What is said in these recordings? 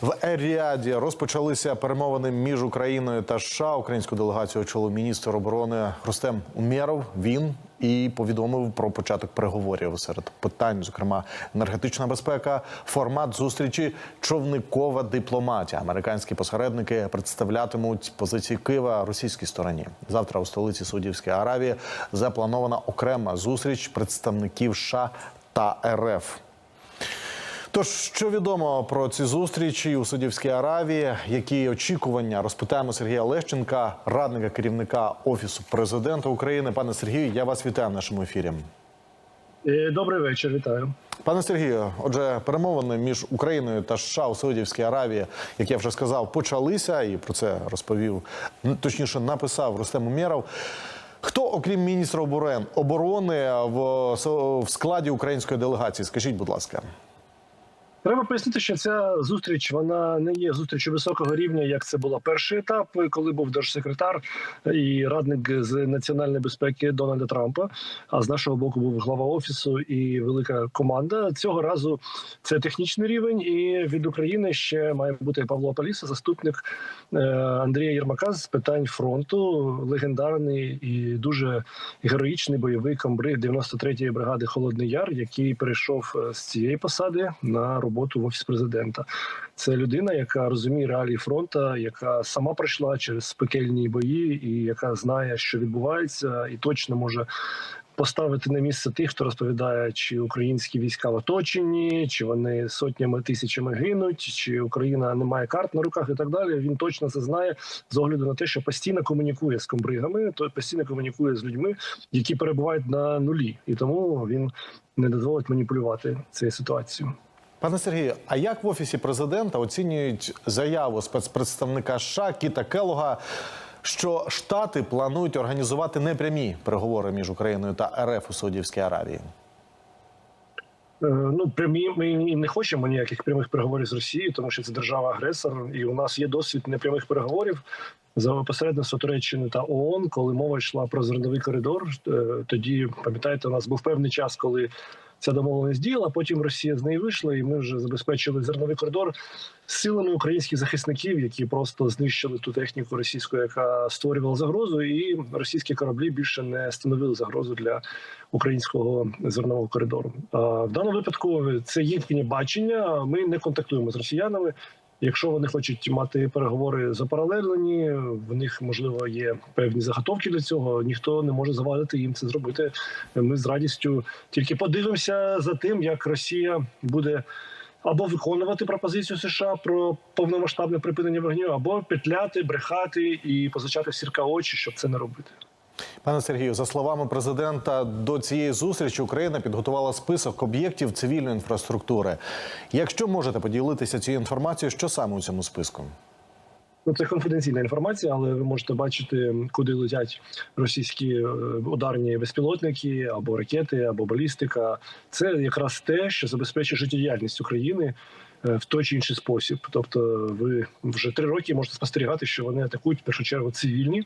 В Ер-Ріаді розпочалися перемовини між Україною та США. Українську делегацію очолив міністр оборони Рустем Умєров. Він і повідомив про початок переговорів серед питань, зокрема енергетична безпека, формат зустрічі, човникова дипломатія. Американські посередники представлятимуть позиції Києва російській стороні. Завтра у столиці Саудівської Аравії запланована окрема зустріч представників США та РФ. Тож, що відомо про ці зустрічі у Саудівській Аравії, які очікування розпитаємо Сергія Лещенка, радника керівника офісу президента України. Пане Сергію, я вас вітаю в нашому ефірі. Е, Добрий вечір, вітаю. Пане Сергію, отже, перемовини між Україною та США у Саудівській Аравії, як я вже сказав, почалися, і про це розповів точніше, написав Рустем Умєров. Хто, окрім міністра оборон- оборони, в складі української делегації? Скажіть, будь ласка. Треба пояснити, що ця зустріч вона не є зустрічю високого рівня, як це була перший етап, коли був держсекретар і радник з національної безпеки Дональда Трампа. А з нашого боку був глава офісу і велика команда. Цього разу це технічний рівень. І від України ще має бути Павло Паліса, заступник е, Андрія Єрмака з питань фронту, легендарний і дуже героїчний бойовий комбриг 93-ї бригади Холодний Яр, який перейшов е, з цієї посади на роботу в офіс президента. Це людина, яка розуміє реалії фронту, яка сама пройшла через пекельні бої, і яка знає, що відбувається, і точно може. Поставити на місце тих, хто розповідає, чи українські війська в оточенні, чи вони сотнями тисячами гинуть, чи Україна не має карт на руках, і так далі. Він точно це знає з огляду на те, що постійно комунікує з комбригами, то постійно комунікує з людьми, які перебувають на нулі, і тому він не дозволить маніпулювати цією ситуацією. Пане Сергію, а як в офісі президента оцінюють заяву спецпредставника США Кіта Келога, що Штати планують організувати непрямі переговори між Україною та РФ у Саудівській Аравії? Е, Ну, прямі ми не хочемо ніяких прямих переговорів з Росією, тому що це держава-агресор, і у нас є досвід непрямих переговорів за посередництво Туреччини та ООН, коли мова йшла про зерновий коридор. Е, Тоді пам'ятаєте, у нас був певний час, коли ця домовленість діяла. Потім Росія з неї вийшла, і ми вже забезпечили зерновий коридор силами українських захисників, які просто знищили ту техніку російську, яка створювала загрозу, і російські кораблі більше не становили загрозу для українського зернового коридору. В даному випадку це їхнє бачення. Ми не контактуємо з росіянами. Якщо вони хочуть мати переговори запаралельні, в них можливо є певні заготовки для цього. Ніхто не може завадити їм це зробити. Ми з радістю тільки подивимося за тим, як Росія буде або виконувати пропозицію США про повномасштабне припинення вогню, або петляти, брехати і позичати сірка очі, щоб це не робити. Пане Сергію, за словами президента, до цієї зустрічі Україна підготувала список об'єктів цивільної інфраструктури. Якщо можете поділитися цією інформацією, що саме у цьому списку? Ну, це конфіденційна інформація, але ви можете бачити, куди летять російські е, ударні безпілотники або ракети, або балістика. Це якраз те, що забезпечує життєдіяльність України е, в той чи інший спосіб. Тобто, ви вже три роки можете спостерігати, що вони атакують в першу чергу цивільні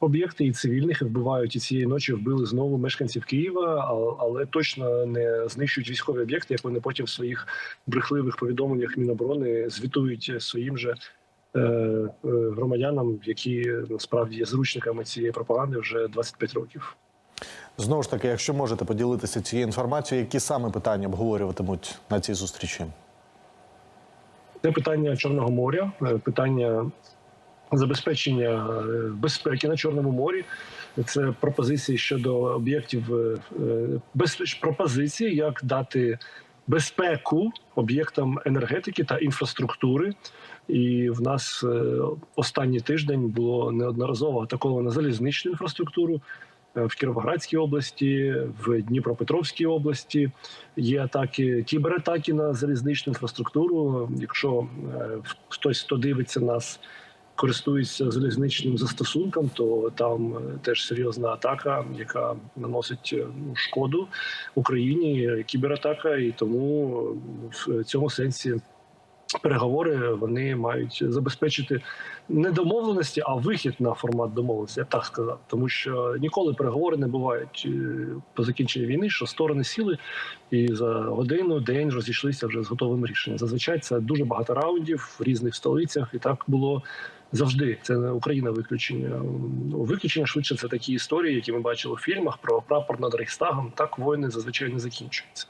об'єкти і цивільних вбивають. І цієї ночі вбили знову мешканців Києва, але точно не знищують військові об'єкти, як вони потім в своїх брехливих повідомленнях Міноборони звітують своїм же. Е, е, Громадянам, які насправді є зручниками цієї пропаганди вже 25 років. Знову ж таки, якщо можете поділитися цією інформацією, які саме питання обговорюватимуть на цій зустрічі? Це питання Чорного моря, е, питання забезпечення безпеки на Чорному морі. Це пропозиції щодо об'єктів пропозиції, як дати безпеку об'єктам енергетики та інфраструктури. І в нас е, останній тиждень було неодноразово атаковано залізничну інфраструктуру. е, В Кіровоградській області, в Дніпропетровській області є атаки, кібератаки на залізничну інфраструктуру. Якщо е, хтось, хто дивиться нас, користується залізничним застосунком, то там е, теж серйозна атака, яка наносить е, ну, шкоду Україні, кібератака, і тому е, в цьому сенсі переговори вони мають забезпечити не домовленості, а вихід на формат домовленості, я б так сказав. Тому що ніколи переговори не бувають е, по закінченні війни, що сторони сіли і за годину, день розійшлися вже з готовим рішенням. Зазвичай це дуже багато раундів в різних столицях, і так було. Завжди це не Україна виключення. Ну, Виключення швидше це такі історії, які ми бачили в фільмах про прапор над Рейхстагом. Так воїни зазвичай не закінчуються.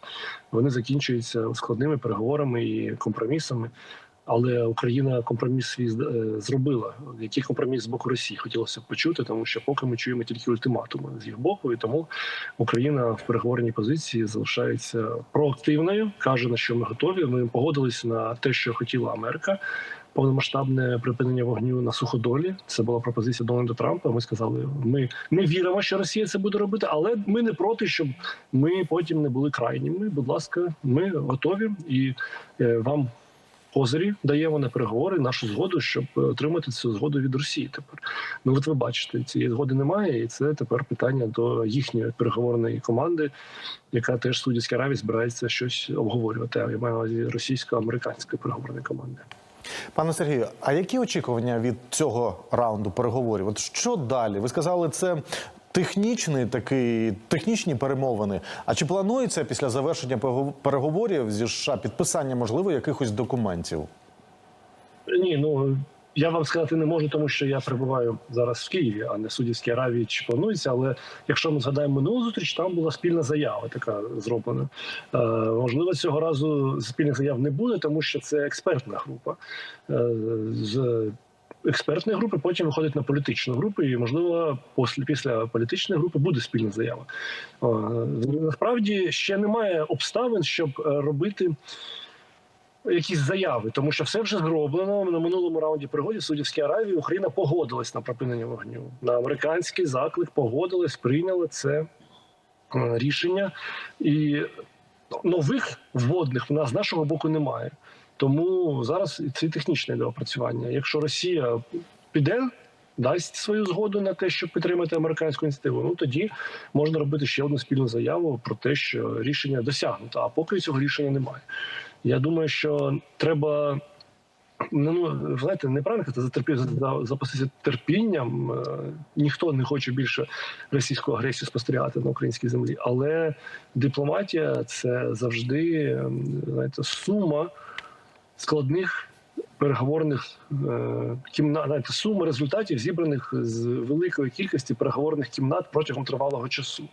Вони закінчуються складними переговорами і компромісами. Але Україна компроміс свій е, зробила. Який компроміс з боку Росії хотілося б почути, тому що поки ми чуємо тільки ультиматуми з їх боку, і тому Україна в переговорній позиції залишається проактивною, каже на що ми готові. Ми погодилися на те, що хотіла Америка. Повномасштабне припинення вогню на суходолі. Це була пропозиція Дональда Трампа. Ми сказали, ми не віримо, що Росія це буде робити, але ми не проти, щоб ми потім не були крайніми. Будь ласка, ми готові і е, вам козирі даємо на переговори нашу згоду, щоб е, отримати цю згоду від Росії. Тепер ну от ви бачите, цієї згоди немає, і це тепер питання до їхньої переговорної команди, яка теж в Саудівській Аравії збирається щось обговорювати. Я маю на увазі російсько-американської переговорної команди. Пане Сергію, а які очікування від цього раунду переговорів? От що далі? Ви сказали, це технічний такий технічні перемовини. А чи планується після завершення перего- переговорів зі США підписання можливо якихось документів? Ні, ну я вам сказати не можу, тому що я перебуваю зараз в Києві, а не в Судівській Аравії чи планується. Але якщо ми згадаємо минулу зустріч, там була спільна заява, така зроблена. Е, можливо, цього разу спільних заяв не буде, тому що це експертна група. Е, з експертної групи потім виходить на політичну групу, і можливо, після, після політичної групи буде спільна заява. Е, насправді ще немає обставин, щоб е, робити якісь заяви, тому що все вже зроблено на минулому раунді пригоді в Саудівській Аравії. Україна погодилась на припинення вогню. На американський заклик погодилась, прийняла це е, рішення, і нових вводних в нас з нашого боку немає. Тому зараз це технічне доопрацювання. Якщо Росія піде. Дасть свою згоду на те, щоб підтримати американську ініціативу. Ну тоді можна робити ще одну спільну заяву про те, що рішення досягнуто. А поки цього рішення немає. Я думаю, що треба. Ну, ну знаєте, неправильно казати, затерпів за- запастися терпінням. Е, Ніхто не хоче більше російську агресію спостерігати на українській землі. Але дипломатія це завжди ем, знаєте, сума складних переговорних е, кімнат, знаєте, сума результатів, зібраних з великої кількості переговорних кімнат протягом тривалого часу.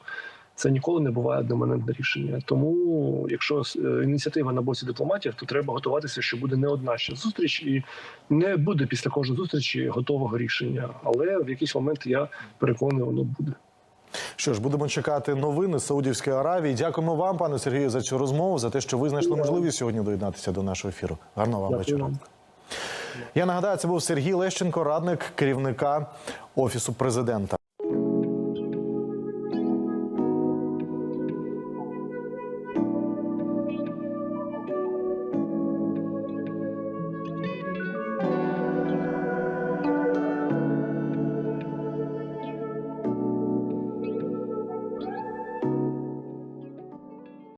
Це ніколи не буває одномоментне рішення. Тому, якщо е, ініціатива на боці дипломатів, то треба готуватися, що буде не одна ще зустріч, і не буде після кожної зустрічі готового рішення. Але в якийсь момент я переконаний, воно буде. Що ж, будемо чекати новини з Саудівської Аравії. Дякуємо вам, пане Сергію, за цю розмову, за те, що ви знайшли можливість сьогодні доєднатися до нашого ефіру. Гарного вам вечора. Я нагадаю, це був Сергій Лещенко, радник керівника офісу президента.